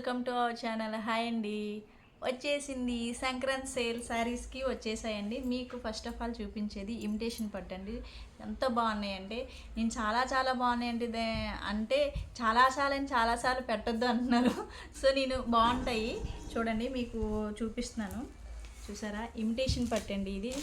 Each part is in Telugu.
Welcome to our channel. Hi అండి. వచ్చేసింది సంక్రాంతి సేల్ శారీస్కి వచ్చేసాయండి. మీకు ఫస్ట్ ఆఫ్ ఆల్ చూపించేది ఇమిటేషన్ పట్టండి. ఎంత బాగున్నాయండి నేను చాలా చాలా బాగున్నాయండి దే- అంటే చాలా చాలా అని చాలాసార్లు పెట్టొద్దు అంటున్నారు. సో నేను బాగుంటాయి. చూడండి మీకు చూపిస్తున్నాను. చూసారా? ఇమిటేషన్ పట్టండి ఇది.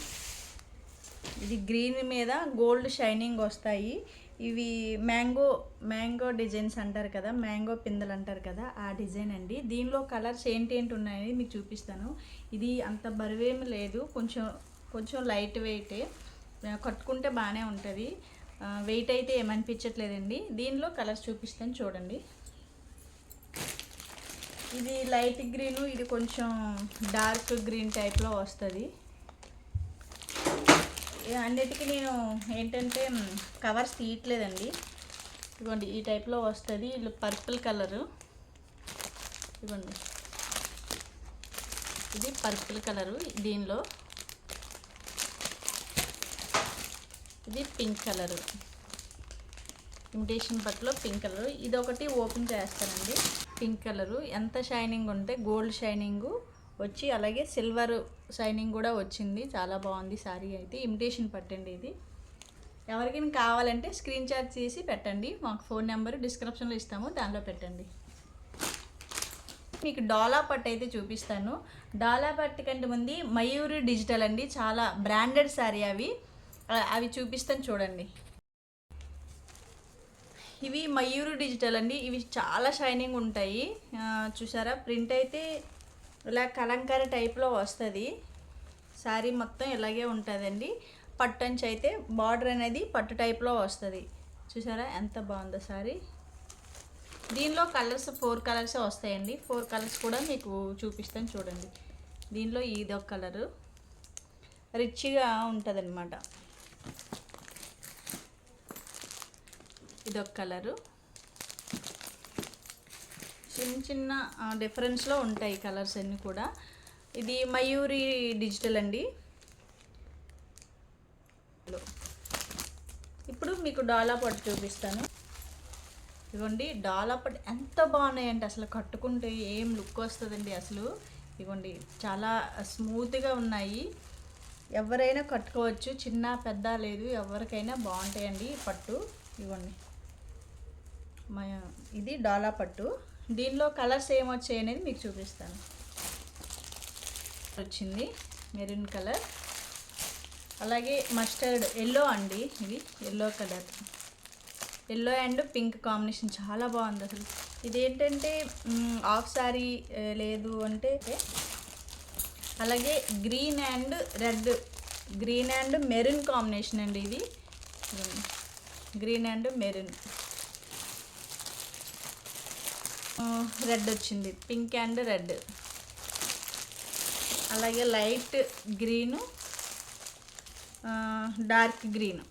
ఇది గ్రీన్ మీద గోల్డ్ షైనింగ్ వస్తాయి. ఇవి మ్యాంగో మ్యాంగో డిజైన్స్ అంటారు కదా మ్యాంగో పిందెలు అంటారు కదా ఆ డిజైన్ అండి. దీనిలో కలర్స్ ఏంటి ఏంటి ఉన్నాయని మీకు చూపిస్తాను. ఇది అంత బరువేమి లేదు కొంచెం కొంచెం లైట్ వెయిటే. కట్టుకుంటే బాగానే ఉంటుంది. వెయిట్ అయితే ఏమనిపించట్లేదండి. దీనిలో కలర్స్ చూపిస్తాను చూడండి. ఇది లైట్ గ్రీను ఇది కొంచెం డార్క్ గ్రీన్ టైప్లో వస్తుంది. అన్నిటికీ నేను ఏంటంటే కవర్స్ తీయట్లేదండి. ఇదిగోండి ఈ టైప్లో వస్తుంది ఇది పర్పుల్ కలరు ఇదిగోండి. ఇది పర్పుల్ కలరు దీనిలో. ఇది పింక్ కలరు ఇమిటేషన్ పట్టులో పింక్ కలర్ ఇది ఒకటి ఓపెన్ చేస్తానండి. పింక్ కలరు ఎంత షైనింగ్ ఉంటే గోల్డ్ షైనింగ్ వచ్చి అలాగే సిల్వర్ షైనింగ్ కూడా వచ్చింది. చాలా బాగుంది శారీ అయితే. ఇమిటేషన్ పట్టండి ఇది. ఎవరికైనా కావాలంటే స్క్రీన్ షాట్ చేసి పెట్టండి. మాకు ఫోన్ నెంబర్ డిస్క్రిప్షన్లో ఇస్తాము. దానిలో పెట్టండి. మీకు డాలా పట్టు అయితే చూపిస్తాను. డాలా పట్టు కంటే ముందు మయూరి డిజిటల్ అండి. చాలా బ్రాండెడ్ శారీ అవి. అవి చూపిస్తాను చూడండి. ఇవి మయూరు డిజిటల్ అండి. ఇవి చాలా షైనింగ్ ఉంటాయి. చూసారా? ప్రింట్ అయితే ఇలా కలంకారీ టైప్లో వస్తుంది. శారీ మొత్తం ఇలాగే ఉంటుందండి. పట్టు అంచు అయితే బార్డర్ అనేది పట్టు టైప్లో వస్తుంది. చూసారా ఎంత బాగుందో శారీ దీనిలో కలర్స్ ఫోర్ కలర్స్ వస్తాయండి. ఫోర్ కలర్స్ కూడా మీకు చూపిస్తాను చూడండి. దీనిలో ఇది ఒక కలరు. రిచ్గా ఉంటుంది అనమాట ఇదొక కలరు. చిన్న చిన్న డిఫరెన్స్లో ఉంటాయి కలర్స్ అన్నీ కూడా. ఇది మయూరి డిజిటల్ అండి. ఇప్పుడు మీకు డాలా పట్టు చూపిస్తాను. ఇదిగోండి డాలా పట్టు ఎంత బాగున్నాయంటే అసలు కట్టుకుంటే ఏం లుక్ వస్తుందండి అసలు. ఇదిగోండి చాలా స్మూత్గా ఉన్నాయి. ఎవరైనా కట్టుకోవచ్చు చిన్న పెద్ద లేదు ఎవరికైనా బాగుంటాయండి పట్టు. ఇవ్వండి. మా ఇది డాలా పట్టు దీనిలో కలర్స్ ఏమొచ్చాయి అనేది మీకు చూపిస్తాను. వచ్చింది మెరూన్ కలర్. అలాగే మస్టర్డ్ ఎల్లో అండి ఇది yellow colour. Yellow and pink combination చాలా బాగుంది అసలు. ఇదేంటంటే ఆఫ్ హాఫ్ సారీ లేదు అంటే అలాగే green and red. Green and maroon combination అండి ఇది. Green and maroon. రెడ్ వచ్చింది. Pink and red. అలాగే light green dark green.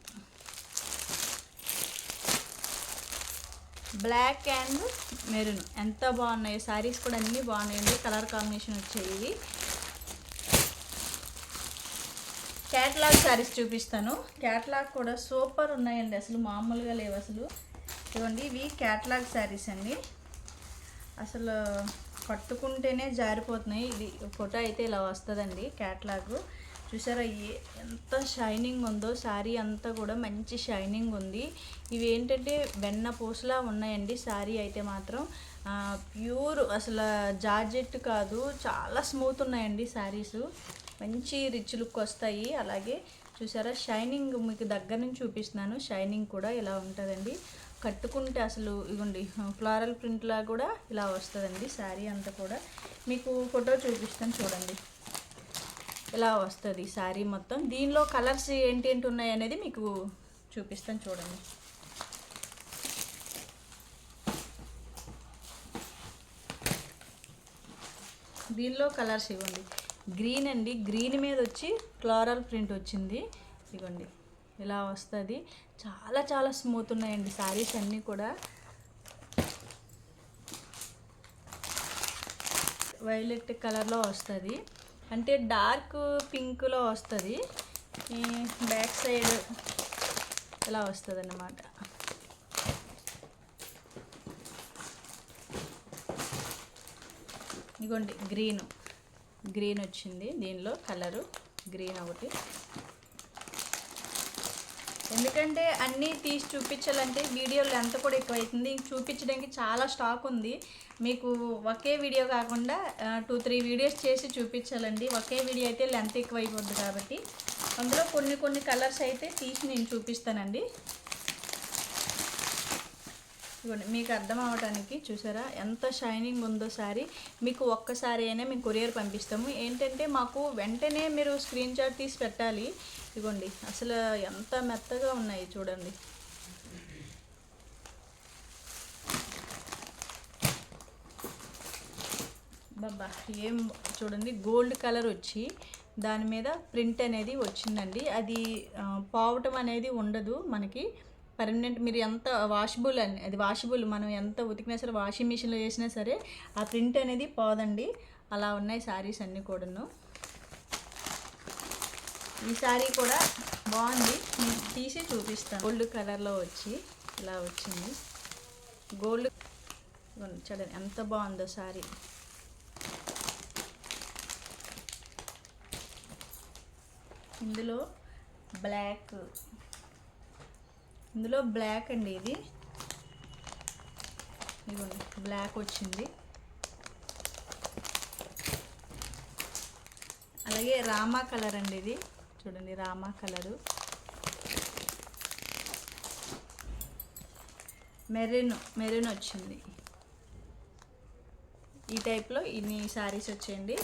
Black and maroon. ఎంత బాగున్నాయి శారీస్ కూడా అన్నీ బాగున్నాయండి కలర్ కాంబినేషన్ వచ్చాయి క్యాట్లాగ్ శారీస్ చూపిస్తాను. క్యాట్లాగ్ కూడా సూపర్ ఉన్నాయండి అసలు. మామూలుగా లేవు అసలు. ఇవ్వండి ఇవి క్యాట్లాగ్ శారీస్ అండి. అసలు కట్టుకుంటేనే జారిపోతున్నాయి. ఇది ఫోటో అయితే ఇలా వస్తుందండి క్యాట్లాగ్. చూసారా ఎంత షైనింగ్ ఉందో శారీ అంతా కూడా మంచి షైనింగ్ ఉంది. ఇవి ఏంటంటే వెన్న పూసలా ఉన్నాయండి శారీ అయితే మాత్రం. ప్యూర్ అసలు జార్జెట్ కాదు చాలా స్మూత్ ఉన్నాయండి శారీస్. మంచి రిచ్ లుక్ వస్తాయి. అలాగే చూసారా షైనింగ్ మీకు దగ్గర నుంచి చూపిస్తున్నాను. షైనింగ్ కూడా ఇలా ఉంటుందండి. కట్టుకుంటే అసలు ఇగోండి ఫ్లారల్ ప్రింట్లా కూడా ఇలా వస్తుందండి శారీ అంతా కూడా. మీకు ఫోటో చూపిస్తాను చూడండి. ఇలా వస్తుంది శారీ మొత్తం. దీనిలో కలర్స్ ఏంటి ఏంటి ఉన్నాయి అనేది మీకు చూపిస్తాను చూడండి. దీనిలో కలర్స్ ఇవ్వండి. గ్రీన్ అండి. గ్రీన్ మీద వచ్చి ఫ్లారల్ ప్రింట్ వచ్చింది. ఇవ్వండి. ఇలా వస్తుంది. చాలా చాలా స్మూత్ ఉన్నాయండి శారీస్ అన్నీ కూడా. వైలెట్ కలర్లో వస్తుంది. అంటే డార్క్ పింక్లో వస్తుంది. ఈ బ్యాక్ సైడ్ ఇలా వస్తుంది అన్నమాట ఇగోండి గ్రీన్ గ్రీన్ వచ్చింది దీనిలో కలరు గ్రీన్ ఒకటి. ఎందుకంటే అన్నీ తీసి చూపించాలంటే వీడియో లెంత్ కూడా ఎక్కువ అవుతుంది చూపించడానికి చాలా స్టాక్ ఉంది. మీకు ఒకే వీడియో కాకుండా టూ త్రీ వీడియోస్ చేసి చూపించాలండి. ఒకే వీడియో అయితే లెంత్ ఎక్కువ అయిపోద్ది కాబట్టి. అందులో కొన్ని కొన్ని కలర్స్ అయితే తీసి నేను చూపిస్తానండి. మీకు అర్థం అవడానికి చూసారా? ఎంత షైనింగ్ ఉందో సారీ మీకు ఒక్కసారి అయినా మేము కొరియర్ పంపిస్తాము. ఏంటంటే మాకు వెంటనే మీరు స్క్రీన్ షాట్ తీసి పెట్టాలి. ఇగోండి అసలు ఎంత మెత్తగా ఉన్నాయి చూడండి. బాబా ఏం చూడండి గోల్డ్ కలర్ వచ్చి దాని మీద ప్రింట్ అనేది వచ్చిందండి. అది పోవటం అనేది ఉండదు మనకి. పర్మనెంట్ మీరు ఎంత వాషబుల్ అని అది వాషబుల్ మనం ఎంత ఉతికినా సరే వాషింగ్ మిషన్లో చేసినా సరే ఆ ప్రింట్ అనేది పోదండి. అలా ఉన్నాయి శారీస్ అన్నీ కూడాను. ఈ శారీ కూడా బాగుంది. తీసి చూపిస్తాను. గోల్డ్ కలర్లో వచ్చి ఇలా వచ్చింది. గోల్డ్ చూడండి ఎంత బాగుందో శారీ. ఇందులో బ్లాక్ ఇందులో బ్లాక్ అండి ఇది. ఇదిగోండి బ్లాక్ వచ్చింది. అలాగే రామా కలర్ అండి ఇది. చూడండి రామా కలరు. మెరూన్ మెరూన్ వచ్చింది. ఈ టైప్లో ఇన్ని శారీస్ వచ్చాయండి.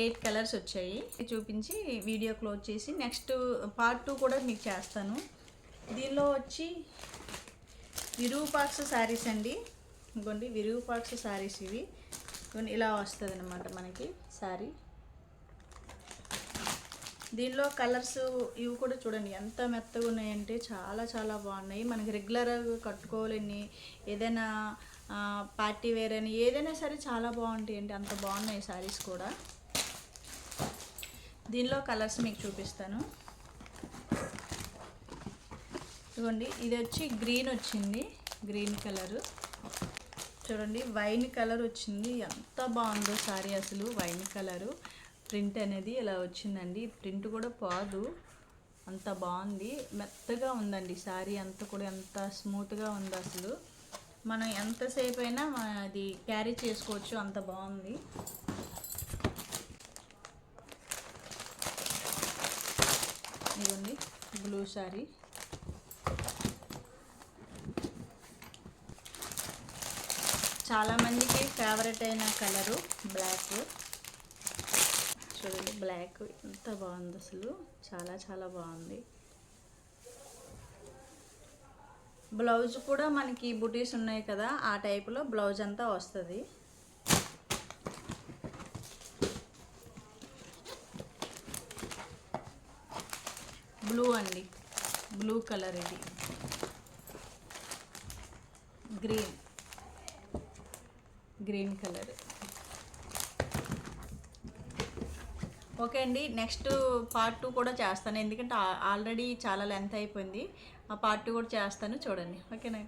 ఎయిట్ కలర్స్ వచ్చాయి. చూపించి వీడియో క్లోజ్ చేసి నెక్స్ట్ పార్ట్ టూ కూడా మీకు చేస్తాను. దీనిలో వచ్చి విరూపాక్ష శారీస్ అండి. ఇంకోండి విరూపాక్ష శారీస్ ఇవి. కొన్ని ఇలా వస్తుంది అనమాట మనకి శారీ దీనిలో కలర్స్ ఇవి కూడా చూడండి ఎంత మెత్తగా ఉన్నాయంటే చాలా చాలా బాగున్నాయి. మనకి రెగ్యులర్గా కట్టుకోవాలని ఏదైనా పార్టీ వేర్ అని ఏదైనా సరే చాలా బాగుంటాయండి అంత బాగున్నాయి శారీస్ కూడా. దీనిలో కలర్స్ మీకు చూపిస్తాను. ఇదిగోండి ఇది వచ్చి గ్రీన్ వచ్చింది గ్రీన్ కలరు చూడండి వైన్ కలర్ వచ్చింది ఎంత బాగుందో సారీ అసలు వైన్ కలరు ప్రింట్ అనేది ఇలా వచ్చిందండి. ప్రింట్ కూడా పోదు. అంత బాగుంది. మెత్తగా ఉందండి శారీ అంతా కూడా. ఎంత స్మూత్గా ఉంది అసలు. మనం ఎంతసేపు అయినా అది క్యారీ చేసుకోవచ్చు. అంత బాగుంది. ఇదిగోండి బ్లూ శారీ చాలామందికి ఫేవరెట్ అయిన కలరు బ్లాక్. చూడండి బ్లాక్ ఎంత బాగుంది అసలు. చాలా చాలా బాగుంది. బ్లౌజ్ కూడా మనకి బుటీస్ ఉన్నాయి కదా ఆ టైపులో బ్లౌజ్ అంతా వస్తుంది. బ్లూ అండి. బ్లూ కలర్ ఇది. గ్రీన్ గ్రీన్ కలర్ ఓకే అండి. నెక్స్ట్ పార్ట్ టూ కూడా చేస్తాను. ఎందుకంటే ఆల్రెడీ చాలా లెంత్ అయిపోయింది. ఆ పార్ట్ టూ కూడా చేస్తాను. చూడండి. ఓకేనా